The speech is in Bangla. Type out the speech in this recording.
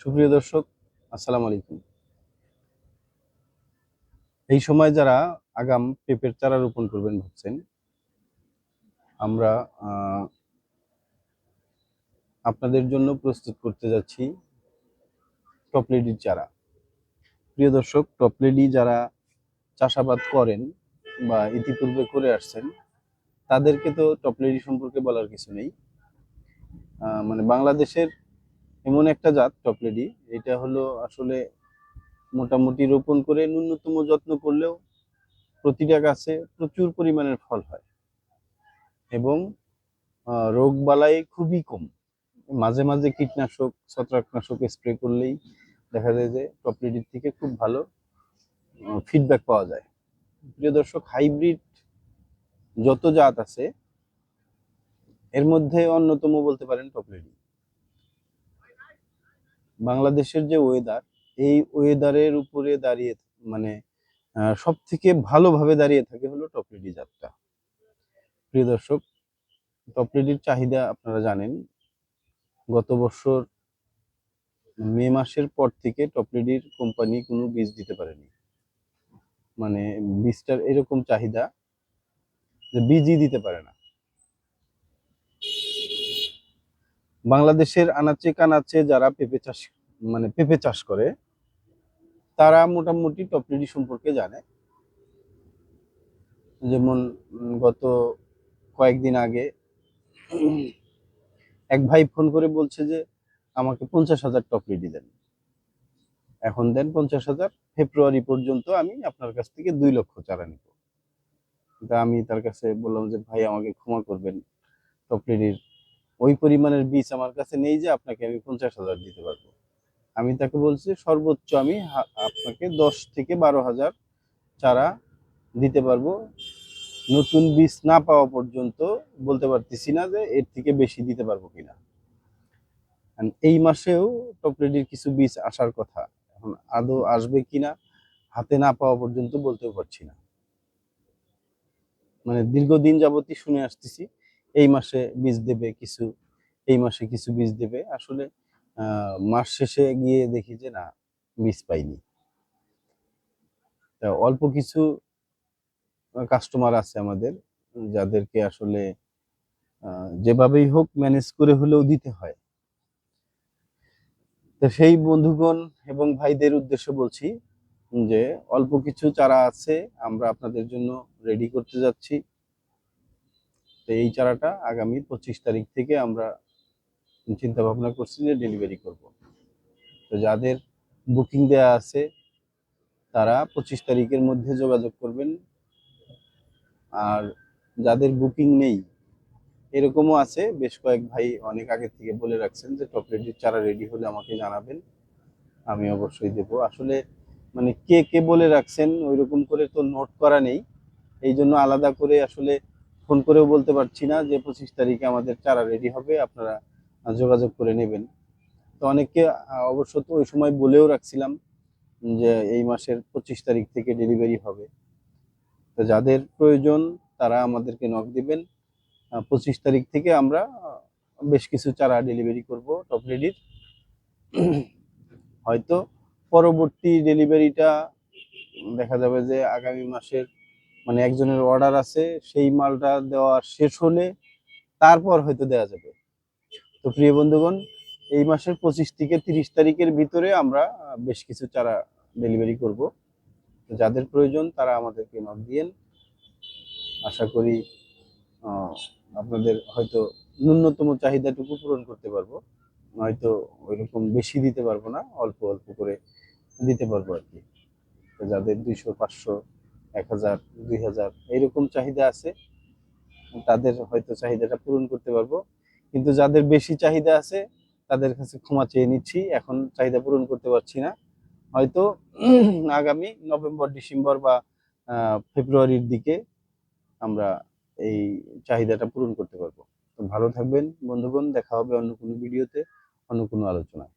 সুপ্রিয় দর্শক, আসসালামু আলাইকুম। এই সময় যারা আগাম পেঁপের চারা রোপণ করবেন ভাবছেন, আমরা আপনাদের জন্য প্রস্তুত করতে যাচ্ছি টপলেডির চারা। প্রিয় দর্শক টপলেডি যারা চাষাবাদ করেন বা ইতিপূর্বে করে আসছেন, তাদেরকে তো টপলেডি সম্পর্কে বলার কিছু নেই। মানে বাংলাদেশের এমন একটা জাত, টপলেডি, এটা হলো আসলে মোটামুটি রোপণ করে ন্যূনতম যত্ন করলেও প্রতিটা গাছে প্রচুর পরিমাণের ফল হয় এবং রোগ বালাই খুবই কম। মাঝে মাঝে কীটনাশক, ছত্রাকনাশক স্প্রে করলেই দেখা যায় যে টপলেডির থেকে খুব ভালো ফিডব্যাক পাওয়া যায়। প্রিয় দর্শক হাইব্রিড যত জাত আছে, এর মধ্যে অন্যতম বলতে পারেন টপলেডি। বাংলাদেশের যে ওয়েদার এই ওয়েদারের উপরে দাঁড়িয়ে মানে সব থেকে ভালোভাবে দাঁড়িয়ে থাকে হলো টপলেডি জাতটা প্রিয় দর্শক টপলেডির চাহিদা আপনারা জানেন, গত বছর মে মাসের পর থেকে টপলেডির কোম্পানি কোনো বীজ দিতে পারেনি। মানে বীজটার এরকম চাহিদা যে বীজই দিতে পারে না। বাংলাদেশের আনাচে কানাচে যারা পেঁপে চাষ মানে পেঁপে চাষ করে, তারা মোটামুটি টপলিডি সম্পর্কে জানে। যেমন গত কয়েকদিন আগে এক ভাই ফোন করে বলছে যে, আমাকে পঞ্চাশ হাজার টপলেডি দেন। এখন দেন পঞ্চাশ হাজার, ফেব্রুয়ারি পর্যন্ত আমি আপনার কাছ থেকে দুই লক্ষ চারা নিব। তা আমি তার কাছে বললাম যে, ভাই, আমাকে ক্ষমা করবেন। টপলিডির ওই পরিমাণের বীজ আমার কাছে নেই যে, আপনাকে আমি পঞ্চাশ হাজার দিতে পারব। আমি তাকে বলছি সর্বোচ্চ আমি আপনাকে দশ থেকে বারো হাজার চারা দিতে পারব। নতুন বীজ না পাওয়া পর্যন্ত বলতে পারতেছি না যে এর থেকে বেশি দিতে পারব কিনা। এই মাসেও টপলেডির কিছু বীজ আসার কথা। এখন আদৌ আসবে কিনা, হাতে না পাওয়া পর্যন্ত বলতেও পারছি না। মানে দীর্ঘদিন যাবতই শুনে আসতেছি, এই মাসে বীজ দেবে কিছু, এই মাসে কিছু বীজ দেবে। আসলে মাস শেষে গিয়ে দেখি যে না বীজ পাইনি। তা অল্প কিছু কাস্টমার আছে আমাদের, যাদেরকে আসলে যেভাবেই হোক ম্যানেজ করে হলেও দিতে হয়। তো সেই বন্ধুগণ এবং ভাইদের উদ্দেশ্যে বলছি যে, অল্প কিছু চারা আছে, আমরা আপনাদের জন্য রেডি করতে যাচ্ছি। তো এই চারাটা আগামী পঁচিশ তারিখ থেকে আমরা চিন্তা ভাবনা করছি যে ডেলিভারি করব। তো যাদের বুকিং দেয়া আছে, তারা পঁচিশ তারিখের মধ্যে যোগাযোগ করবেন। আর যাদের বুকিং নেই, এরকমও আছে। বেশ কয়েক ভাই অনেক আগে থেকে বলে রাখছেন যে টপলেটির চারা রেডি হলে আমাকে জানাবেন, আমি অবশ্যই দেব। আসলে মানে কে কে বলে রাখছেন ওই রকম করে তো নোট করা নেই। এই জন্য আলাদা করে আসলে ফোন করেও বলতে পারছি না যে, পঁচিশ তারিখে আমাদের চারা রেডি হবে। আপনারা যোগাযোগ করে নেবেন। তো অনেককে অবশ্য তো ওই সময় বলেও রাখছিলাম যে এই মাসের পঁচিশ তারিখ থেকে ডেলিভারি হবে। তো যাদের প্রয়োজন, তারা আমাদেরকে নক দিবেন। পঁচিশ তারিখ থেকে আমরা বেশ কিছু চারা ডেলিভারি করব টপ রেডির হয়তো পরবর্তী ডেলিভারিটা দেখা যাবে যে আগামী মাসের মানে একজনের অর্ডার আছে, সেই মালটা দেওয়া শেষ হলে তারপর হয়তো দেওয়া যাবে। তো প্রিয় বন্ধুগণ, এই মাসের পঁচিশ থেকে তিরিশ তারিখের ভিতরে আমরা বেশ কিছু চারা ডেলিভারি করব। তো যাদের প্রয়োজন তারা আমাদেরকে নক দিয়েন। আশা করি আপনাদের হয়তো ন্যূনতম চাহিদাটুকু পূরণ করতে পারব। হয়তো ওইরকম বেশি দিতে পারব না, অল্প অল্প করে দিতে পারব আর কি। তো যাদের দুইশো, পাঁচশো, এক হাজার, দুই হাজার, এইরকম চাহিদা আছে, তাদের হয়তো চাহিদাটা পূরণ করতে পারব। কিন্তু যাদের বেশি চাহিদা আছে, তাদের কাছে ক্ষমা চেয়ে নিচ্ছি। এখন চাহিদা পূরণ করতে পারছি না। হয়তো আগামী নভেম্বর, ডিসেম্বর বা ফেব্রুয়ারির দিকে আমরা এই চাহিদাটা পূরণ করতে পারব। তো ভালো থাকবেন বন্ধুগণ, দেখা হবে অন্য কোনো ভিডিওতে, অন্য কোনো আলোচনায়।